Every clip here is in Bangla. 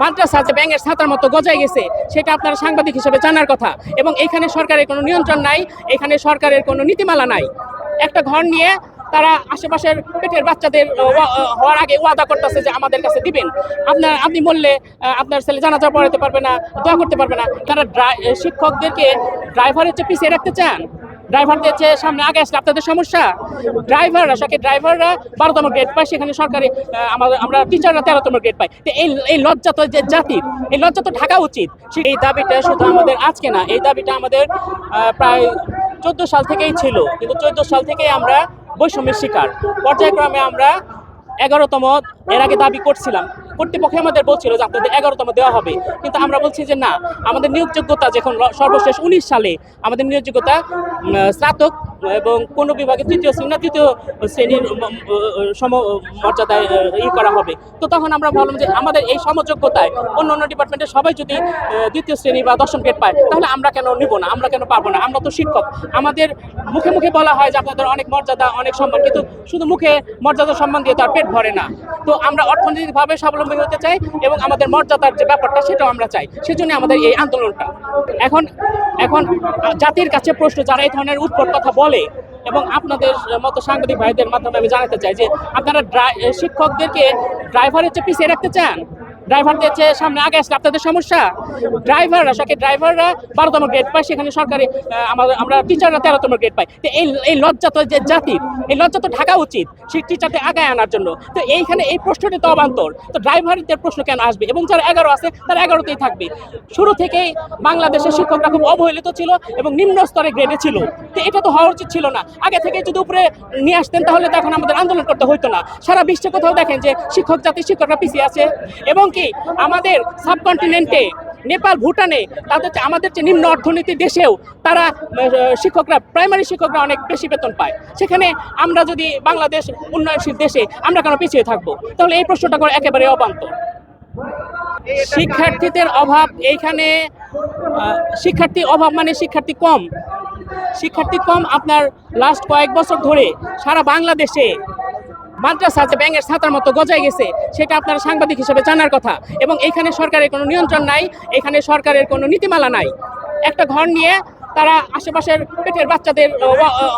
মাদ্রাসা যে ব্যাঙের ছাতার মতো গজায় গেছে, সেটা আপনারা সাংবাদিক হিসেবে জানার কথা। এবং এখানে সরকারের কোনো নিয়ন্ত্রণ নাই, এখানে সরকারের কোনো নীতিমালা নাই। একটা ঘর নিয়ে তারা আশেপাশের পেটের বাচ্চাদের হওয়ার আগে ওয়াদা করতেছে যে আমাদের কাছে দিবেন। আপনার, আপনি বললে আপনার ছেলে জানাজা পড়াতে পারবে না, দোয়া করতে পারবে না। তারা শিক্ষকদেরকে ড্রাইভারের চেয়ে পিছিয়ে রাখতে চান। ড্রাইভারদের চেয়ে সামনে আগে আসলে আপনাদের সমস্যা? ড্রাইভাররা সরকারি ড্রাইভাররা বারোতম গ্রেড পায়, সেখানে সরকারি আমাদের আমরা টিচাররা তেরোতম গ্রেড পাই তো এই এই লজ্জা তো যে জাতির এই লজ্জা তো ঢাকা উচিত। এই দাবিটা শুধু আমাদের আজকে না, এই দাবিটা আমাদের প্রায় চোদ্দ সাল থেকেই ছিল। কিন্তু চোদ্দ সাল থেকেই আমরা বৈষম্যের শিকার। পর্যায়ক্রমে আমরা এগারোতম এর আগে দাবি করছিলাম। কর্তৃপক্ষ আমাদের বলছিল যে আপনাদের এগারোতম দেওয়া হবে। কিন্তু আমরা বলছি যে না, আমাদের নিয়োগযোগ্যতা যখন সর্বশেষ উনিশ সালে আমাদের নিয়োগযোগ্যতা স্নাতক এবং কোনো বিভাগে তৃতীয় শ্রেণি তৃতীয় শ্রেণির সম মর্যাদায় ই করা হবে। তো তখন আমরা ভাবলাম যে আমাদের এই সমযোগ্যতায় অন্য অন্য ডিপার্টমেন্টের সবাই যদি দ্বিতীয় শ্রেণি বা দশম গ্রেড পায়, তাহলে আমরা কেন নিব না? আমরা কেন পারব না? আমরা তো শিক্ষক। আমাদের মুখে মুখে বলা হয় যে আপনাদের অনেক মর্যাদা, অনেক সম্মান, কিন্তু শুধু মুখে মর্যাদা সম্মান দিয়ে তার পেট ভরে না। তো আমরা অর্থনৈতিকভাবে স্বাবলম্বী হতে চাই এবং আমাদের মর্যাদার যে ব্যাপারটা, সেটাও আমরা চাই। সেজন্য আমাদের এই আন্দোলনটা। এখন এখন জাতির কাছে প্রশ্ন, যারা এই ধরনের উৎপট কথা বলে এবং আপনাদের মতো সাংবাদিক ভাইদের মাধ্যমে আমি জানাতে চাই যে আপনারা শিক্ষকদেরকে ড্রাইভারের চেয়ে পিছিয়ে রাখতে চান? ড্রাইভারদের চেয়ে সামনে আগে আসলে আপনাদের সমস্যা। ড্রাইভাররা সরকারি ড্রাইভাররা বারোতম গ্রেড পায়, সেখানে সরকারি আমাদের, আমরা টিচাররা তেরোতম গ্রেড পাই। তো এই এই লজ্জা তো যে জাতির এই লজ্জা তো ঢাকা উচিত সেই টিচারদের আগায় আনার জন্য। তো এইখানে এই প্রশ্নটি তো অবান্তর। তো ড্রাইভারদের প্রশ্ন কেন আসবে? এবং যারা এগারো আছে, তারা এগারোতেই থাকবে। শুরু থেকেই বাংলাদেশের শিক্ষকরা খুব অবহেলিত ছিল এবং নিম্ন স্তরে গ্রেডে ছিল। তো এটা তো হওয়া উচিত ছিল না। আগে থেকে যদি উপরে নিয়ে আসতেন, তাহলে তো এখন আমাদের আন্দোলন করতে হতো না। সারা বিশ্বে কোথাও দেখেন যে শিক্ষক জাতির শিক্ষকরা পিছিয়ে আছে। এবং কি আমাদের সাবকন্টিনেন্টে, নেপাল, ভুটানে তাদের আমাদের যে নিম্ন অর্থনীতি দেশেও তারা শিক্ষকরা, প্রাইমারি শিক্ষকরা অনেক বেশি বেতন পায়। সেখানে আমরা যদি বাংলাদেশ উন্নয়নশীল দেশে আমরা কেন পিছিয়ে থাকব? তাহলে এই প্রশ্নটা করে একেবারে অবান্ত শিক্ষার্থীদের অভাব এইখানে শিক্ষার্থী অভাব মানে শিক্ষার্থী কম। শিক্ষার্থী কম আপনার লাস্ট কয়েক বছর ধরে সারা বাংলাদেশে মাদ্রাসা যে ব্যাঙের ছাতার মতো গজায় গেছে, সেটা আপনারা সাংবাদিক হিসেবে জানার কথা। এবং এখানে সরকারের কোনো নিয়ন্ত্রণ নাই, এখানে সরকারের কোনো নীতিমালা নাই। একটা ঘর নিয়ে তারা আশেপাশের পেটের বাচ্চাদের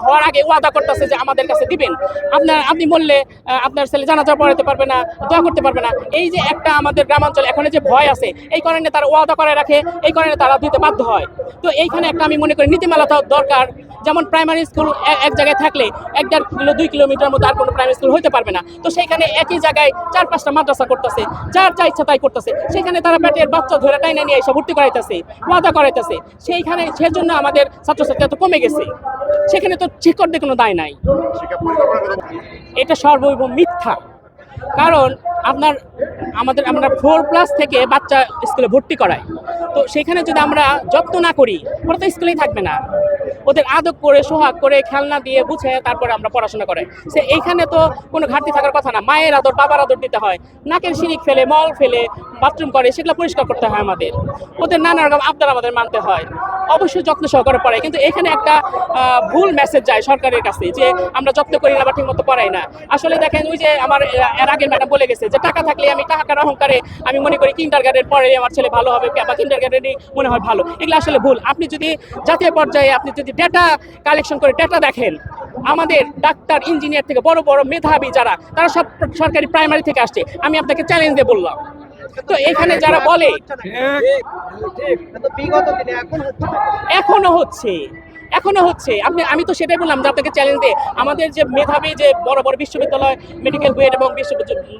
হওয়ার আগে ওয়াদা করতেছে যে আমাদের কাছে দিবেন। আপনার, আপনি বললে আপনার ছেলে জানাজা পড়াতে পারবে না, দোয়া করতে পারবে না। এই যে একটা আমাদের গ্রামাঞ্চলে এখন যে ভয় আছে, এই কারণে তারা ওয়াদা করে রাখে, এই কারণে তারা দিতে বাধ্য হয়। তো এইখানে একটা আমি মনে করি নীতিমালা দরকার। যেমন প্রাইমারি স্কুল এক জায়গায় থাকলে এক দেড় কিলো, দুই কিলোমিটার মধ্যে আর কোনো প্রাইমারি স্কুল হতে পারবে না। তো সেইখানে একই জায়গায় চার পাঁচটা মাদ্রাসা করতেছে, যার যা ইচ্ছা তাই করতেছে। সেখানে তারা পেটের বাচ্চা ধরে টাইনে নিয়ে এসে ভর্তি করাইতেছে, ওয়াদা করাইতেছে। সেইখানে সেজন্য আমাদের ছাত্রছাত্রী এত কমে গেছে। সেখানে তো শিক্ষকদের কোনো দায় নাই। এটা সর্বৈব মিথ্যা। কারণ আপনার, আমাদের, আমরা ফোর প্লাস থেকে বাচ্চা স্কুলে ভর্তি করাই। তো সেখানে যদি আমরা যত্ন না করি, ওরা তো স্কুলেই থাকবে না। ওদের আদব করে, সোহাগ করে, খেলনা দিয়ে বুঝে তারপরে আমরা পড়াশোনা করাই। সে এইখানে তো কোনো ঘাটতি থাকার কথা না। মায়ের আদর, বাবার আদর দিতে হয়। নাকের সিরিক ফেলে, মল ফেলে বাথরুম করে, সেগুলো পরিষ্কার করতে হয় আমাদের। ওদের নানা রকম আবদার আমাদের মানতে হয়। অবশ্যই যত্ন সহকারে পড়াই কিন্তু এখানে একটা ভুল মেসেজ যায় সরকারের কাছে যে আমরা যত্ন করি না বা ঠিক মতো পড়াই না। আসলে দেখেন ওই যে আমার এর আগের ম্যাডাম বলে গেছে যে টাকা থাকলে আমি টাকার অহংকারে আমি মনে করি কিন্ডার গার্ডেন পরে আমার ছেলে ভালো হবে, বা কিন্ডার গার্ডেনই মনে হয় ভালো। এগুলো আসলে ভুল। আপনি যদি জাতীয় পর্যায়ে আপনি যদি ডেটা কালেকশন করে ডেটা দেখেন, আমাদের ডাক্তার ইঞ্জিনিয়ার থেকে বড় বড় মেধাবী যারা, তারা সব সরকারি প্রাইমারি থেকে আসছে। আমি আপনাকে চ্যালেঞ্জ দিয়ে বললাম। তো এখানে যারা বলে এখনও হচ্ছে। এখনও হচ্ছে। আপনি, আমি তো সেটাই বললাম যে আপনাকে চ্যালেঞ্জ দিয়ে, আমাদের যে মেধাবী যে বড় বড় বিশ্ববিদ্যালয় মেডিকেল বুয়েট এবং বিশ্ব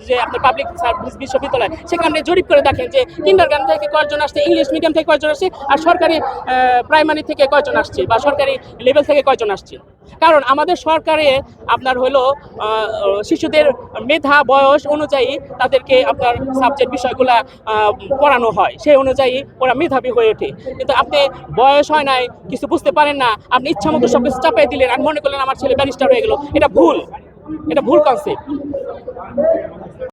যে আপনার পাবলিক সার্ভিস বিশ্ববিদ্যালয়, সেখানে জরিপ করে দেখেন যে কিন্ডার গান থেকে কয়জন আসছে ইংলিশ মিডিয়াম থেকে কয়জন আসছে, আর সরকারি প্রাইমারি থেকে কয়জন আসছে, বা সরকারি লেভেল থেকে কয়জন আসছে। কারণ আমাদের সরকারে আপনার হলো শিশুদের মেধা, বয়স অনুযায়ী তাদেরকে আপনার সাবজেক্ট বিষয়গুলা পড়ানো হয়। সেই অনুযায়ী ওরা মেধাবী হয়ে ওঠে। কিন্তু আপনি বয়স হয় নাই, কিছু বুঝতে পারেন না আপনি ইচ্ছা মতো সব কিছু চাপাই দিলেন আর মনে করলেন আমার ছেলে ব্যারিস্টার হয়ে গেল। এটা ভুল। এটা ভুল কনসেপ্ট